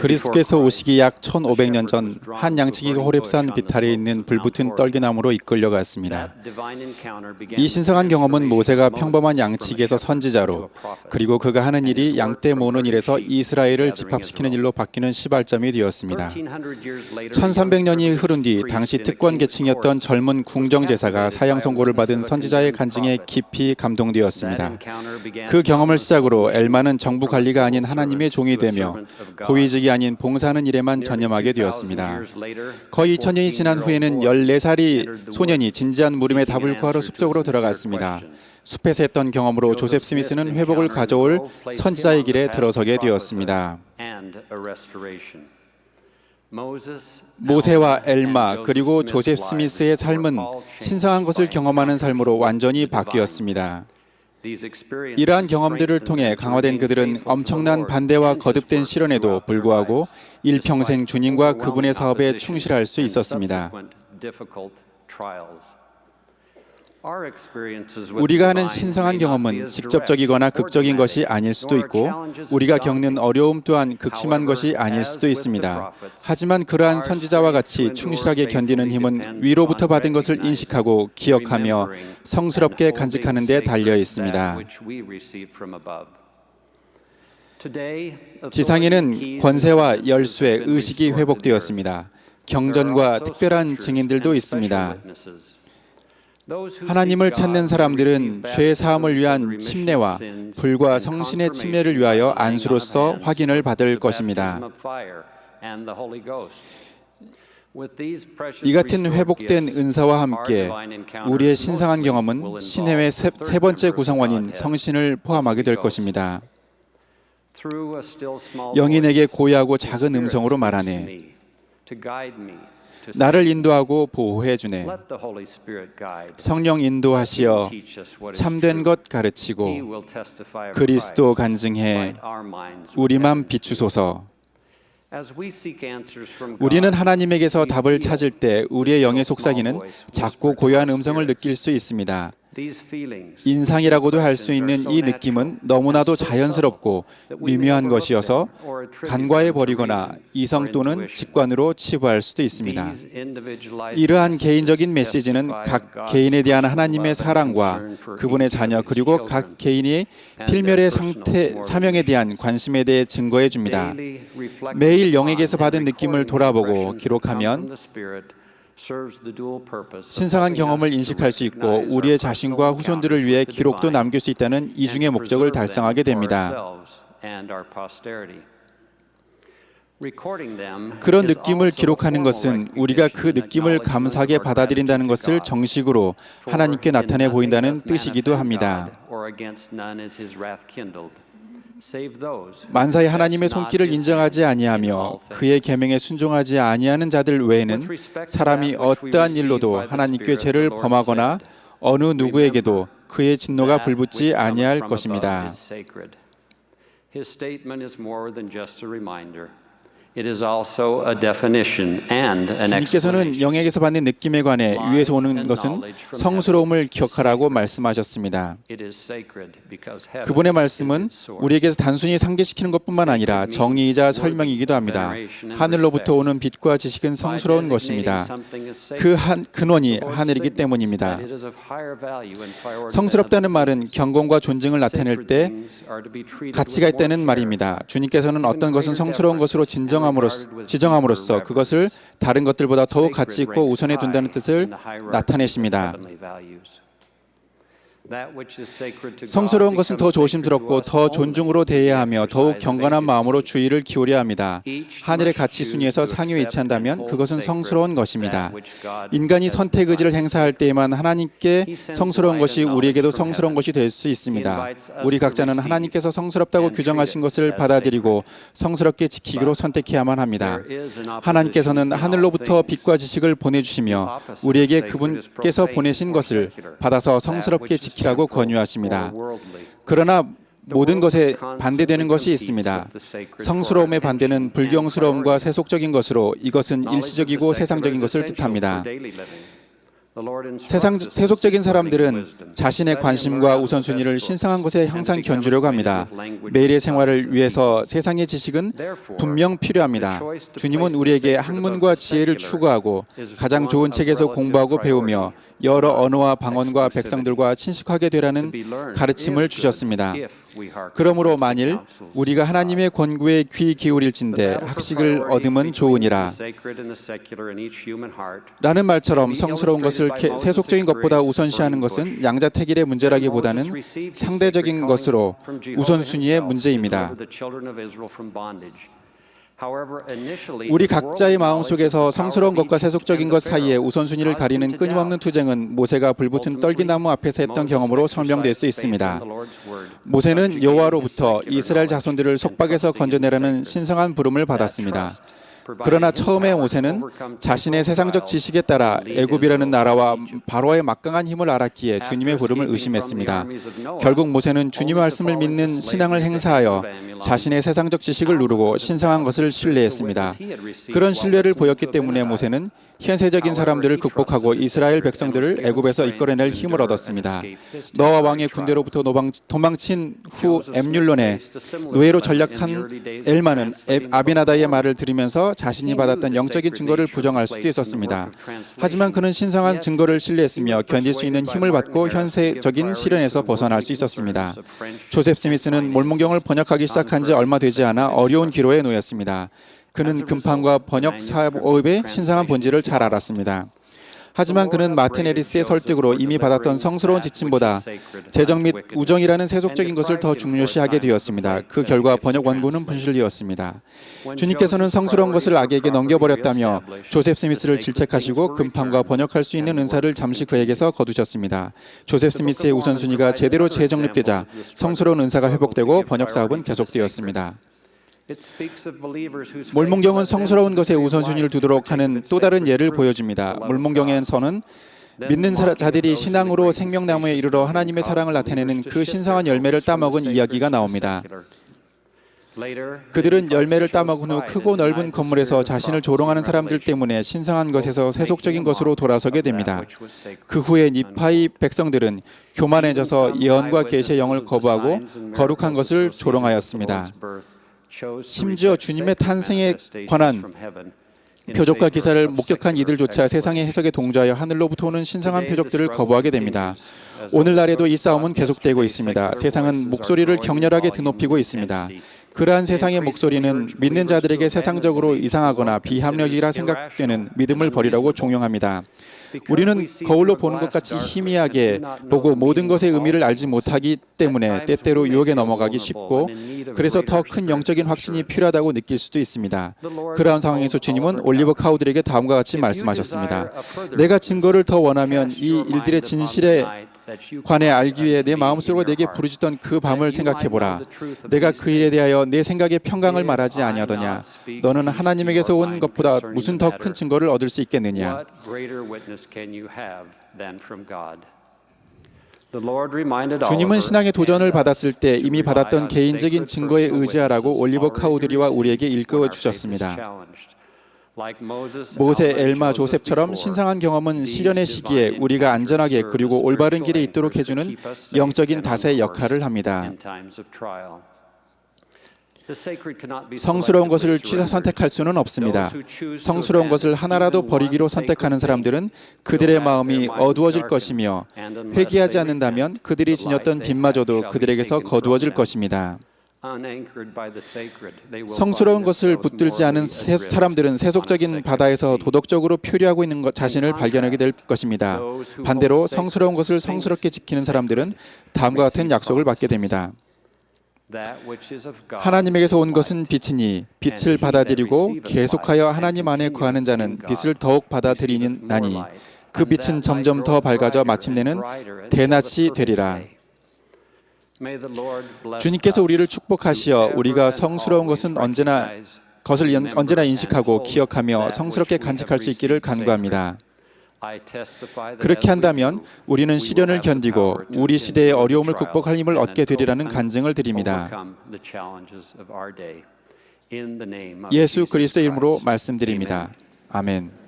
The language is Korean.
그리스께서 오시기 약 1500년 전 한 양치기가 호렙산 비탈에 있는 불붙은 떨기나무로 이끌려갔습니다. 이 신성한 경험은 모세가 평범한 양치기에서 선지자로 그리고 그가 하는 일이 양떼 모는 일에서 이스라엘을 집합시키는 일로 바뀌는 시발점이 되었습니다. 1300 years later 1300년이 흐른 뒤 당시 특권 계층이었던 젊은 궁정 제사가 사형 선고를 받은 선지자의 간증에 깊이 감동되었습니다. 그 경험을 시작으로 엘마는 정부 관리가 아닌 하나님의 종이 되며 고위직이 아닌 봉사하는 일에만 전념하게 되었습니다. 거의 2000년이 지난 후에는 14살이 소년이 진지한 물음에 답을 구하러 숲속으로 들어갔습니다. 숲에서 했던 경험으로 조셉 스미스는 회복을 가져올 선지자의 길에 들어서게 되었습니다. 모세와 엘마 그리고 조셉 스미스의 삶은 신성한 것을 경험하는 삶으로 완전히 바뀌었습니다. 이러한 경험들을 통해 강화된 그들은 엄청난 반대와 거듭된 시련에도 불구하고 일평생 주님과 그분의 사업에 충실할 수 있었습니다. 우리가 하는 신성한 경험은 직접적이거나 극적인 것이 아닐 수도 있고 우리가 겪는 어려움 또한 극심한 것이 아닐 수도 있습니다. 하지만 그러한 선지자와 같이 충실하게 견디는 힘은 위로부터 받은 것을 인식하고 기억하며 성스럽게 간직하는 데 달려 있습니다. 지상에는 권세와 열쇠, 의식이 회복되었습니다. 경전과 특별한 증인들도 있습니다. 하나님을 찾는 사람들은 죄 사함을 위한 침례와 불과 성신의 침례를 위하여 안수로서 확인을 받을 것입니다. 이 같은 회복된 은사와 함께 우리의 신성한 경험은 신해의 세, 세 번째 구성원인 성신을 포함하게 될 것입니다. 영인에게 고요하고 작은 음성으로 말하네. 나를 인도하고 보호해 주네. 성령 인도하시어 참된 것 가르치고 그리스도 간증해 우리만 비추소서. 우리는 하나님에게서 답을 찾을 때 우리의 영의 속삭이는 작고 고요한 음성을 느낄 수 있습니다. 인상이라고도 할 수 있는 이 느낌은 너무나도 자연스럽고 미묘한 것이어서 간과해 버리거나 이성 또는 직관으로 치부할 수도 있습니다. 이러한 개인적인 메시지는 각 개인에 대한 하나님의 사랑과 그분의 자녀 그리고 각 개인이 필멸의 상태 사명에 대한 관심에 대해 증거해 줍니다. 매일 영에게서 받은 느낌을 돌아보고 기록하면 신성한 경험을 인식할 수 있고 우리의 자신과 후손들을 위해 기록도 남길 수 있다는 이중의 목적을 달성하게 됩니다. 그런 느낌을 기록하는 것은 우리가 그 느낌을 감사하게 받아들인다는 것을 정식으로 하나님께 나타내 보인다는 뜻이기도 합니다. 만사의 하나님의 손길을 인정하지 아니하며 그의 계명에 순종하지 아니하는 자들 외에는 사람이 어떠한 일로도 하나님께 죄를 범하거나 어느 누구에게도 그의 진노가 불붙지 아니할 것입니다. 주님께서는. 영에게서 받는 느낌에 관해 위에서 오는 것은 성스러움을 기억하라고 말씀하셨습니다. 그분의 말씀은. 우리에게서 단순히 상기시키는 것뿐만 아니라 정의이자 설명이기도 합니다. 하늘로부터 오는 빛과 지식은 성스러운 것입니다. 그 한, 근원이 하늘이기 때문입니다. 성스럽다는 말은 경건과 존중을 나타낼 때 가치가 있다는 말입니다. 주님께서는 어떤 것은 성스러운 것으로 진정 함으로써, 지정함으로써 그것을 다른 것들보다 더욱 가치 있고 우선해 둔다는 뜻을 나타내십니다. 성스러운 것은 더 조심스럽고 더 존중으로 대해야 하며 더욱 경건한 마음으로 주의를 기울여야 합니다. 하늘의 가치 순위에서 상위 위치한다면 그것은 성스러운 것입니다. 인간이 선택 의지를 행사할 때에만 하나님께 성스러운 것이 우리에게도 성스러운 것이 될 수 있습니다. 우리 각자는 하나님께서 성스럽다고 규정하신 것을 받아들이고 성스럽게 지키기로 선택해야만 합니다. 하나님께서는 하늘로부터 빛과 지식을 보내주시며 우리에게 그분께서 보내신 것을 받아서 성스럽게 지키라고 권유하십니다. 그러나 모든 것에 반대되는 것이 있습니다. 성스러움의 반대는 불경스러움과 세속적인 것으로 이것은 일시적이고 세상적인 것을 뜻합니다. 세상 세속적인 사람들은 자신의 관심과 우선순위를 신성한 것에 항상 견주려고 합니다. 매일의 생활을 위해서 세상의 지식은 분명 필요합니다. 주님은 우리에게 학문과 지혜를 추구하고 가장 좋은 책에서 공부하고 배우며 여러 언어와 방언과 백성들과 친숙하게 되라는 가르침을 주셨습니다. 그러므로 만일 우리가 하나님의 권고에 귀 기울일진대 학식을 얻으면 좋으니라. 라는 말처럼 성스러운 것을 개- 세속적인 것보다 우선시하는 것은 양자택일의 문제라기보다는 상대적인 것으로 우선순위의 문제입니다. 우리 각자의 마음속에서 성스러운 것과 세속적인 것 사이에 우선순위를 가리는 끊임없는 투쟁은 모세가 불붙은 떨기나무 앞에서 했던 경험으로 설명될 수 있습니다. 모세는 여호와로부터 이스라엘 자손들을 속박에서 건져내라는 신성한 부름을 받았습니다. 그러나 처음에 모세는 자신의 세상적 지식에 따라 애굽이라는 나라와 바로의 막강한 힘을 알았기에 주님의 부름을 의심했습니다. 결국 모세는 주님의 말씀을 믿는 신앙을 행사하여 자신의 세상적 지식을 누르고 신성한 것을 신뢰했습니다. 그런 신뢰를 보였기 때문에 모세는 현세적인 사람들을 극복하고 이스라엘 백성들을 애굽에서 이끌어낼 힘을 얻었습니다. 너와 왕의 군대로부터 도망친 후 엠률론의 노예로 전락한 엘마는 에- 아비나다의 말을 들으면서 자신이 받았던 영적인 증거를 부정할 수도 있었습니다. 하지만 그는 신성한 증거를 신뢰했으며 견딜 수 있는 힘을 받고 현세적인 시련에서 벗어날 수 있었습니다. 조셉 스미스는 몰몬경을 번역하기 시작한 지 얼마 되지 않아 어려운 기로에 놓였습니다. 그는 금판과 번역 사업의 신성한 본질을 잘 알았습니다. 하지만 그는 마틴 에리스의 설득으로 이미 받았던 성스러운 지침보다 재정 및 우정이라는 세속적인 것을 더 중요시하게 되었습니다. 그 결과 번역 원고는 분실되었습니다. 주님께서는 성스러운 것을 악에게 넘겨버렸다며 조셉 스미스를 질책하시고 금판과 번역할 수 있는 은사를 잠시 그에게서 거두셨습니다. 조셉 스미스의 우선순위가 제대로 재정립되자 성스러운 은사가 회복되고 번역 사업은 계속되었습니다. 몰몬경은 성스러운 것에 우선순위를 두도록 하는 또 다른 예를 보여줍니다. 몰몬경에서는 믿는 사- 자들이 신앙으로 생명나무에 이르러 하나님의 사랑을 나타내는 그 신성한 열매를 따먹은 이야기가 나옵니다. 그들은 열매를 따먹은 후 크고 넓은 건물에서 자신을 조롱하는 사람들 때문에 신성한 것에서 세속적인 것으로 돌아서게 됩니다. 그 후에 니파이 백성들은 교만해져서 예언과 계시의 영을 거부하고 거룩한 것을 조롱하였습니다. 심지어 주님의 탄생에 관한 표적과 기사를 목격한 이들조차 세상의 해석에 동조하여 하늘로부터 오는 신성한 표적들을 거부하게 됩니다. 오늘날에도 이 싸움은 계속되고 있습니다. 세상은 목소리를 격렬하게 드높이고 있습니다. 그러한 세상의 목소리는 믿는 자들에게 세상적으로 이상하거나 비합리적이라 생각되는 믿음을 버리라고 종용합니다. 우리는 거울로 보는 것 같이 희미하게 보고 모든 것의 의미를 알지 못하기 때문에 때때로 유혹에 넘어가기 쉽고 그래서 더 큰 영적인 확신이 필요하다고 느낄 수도 있습니다. 그러한 상황에서 주님은 올리버 카우들에게 다음과 같이 말씀하셨습니다. 내가 증거를 더 원하면 이 일들의 진실에 관해 알기 위해 내 마음속으로 내게 부르짖던 그 밤을 생각해 보라. 내가 그 일에 대하여 내 생각의 평강을 말하지 아니하더냐. 너는 하나님에게서 온 것보다 무슨 더 큰 증거를 얻을 수 있겠느냐. 주님은 신앙의 도전을 받았을 때 이미 받았던 개인적인 증거에 의지하라고 올리버 카우드리와 우리에게 일깨워 주셨습니다. 모세, 엘마, 조셉처럼 신성한 경험은 시련의 시기에 우리가 안전하게 그리고 올바른 길에 있도록 해주는 영적인 다세 역할을 합니다. 성스러운 것을 취사 선택할 수는 없습니다. 성스러운 것을 하나라도 버리기로 선택하는 사람들은 그들의 마음이 어두워질 것이며 회개하지 않는다면 그들이 지녔던 빛마저도 그들에게서 거두어질 것입니다. 성스러운 것을 붙들지 않은 세- 사람들은 세속적인 바다에서 도덕적으로 표류하고 있는 것 자신을 발견하게 될 것입니다. 반대로 성스러운 것을 성스럽게 지키는 사람들은 다음과 같은 약속을 받게 됩니다. 하나님에게서 온 것은 빛이니 빛을 받아들이고 계속하여 하나님 안에 거하는 자는 빛을 더욱 받아들이나니 그 빛은 점점 더 밝아져 마침내는 대낮이 되리라. 주님께서 우리를 축복하시어 우리가 성스러운 것은 언제나 것을 연- 언제나 인식하고 기억하며 성스럽게 간직할 수 있기를 간구합니다. 그렇게 한다면 우리는 시련을 견디고 우리 시대의 어려움을 극복할 힘을 얻게 되리라는 간증을 드립니다. 예수 그리스도 이름으로 말씀드립니다. 아멘.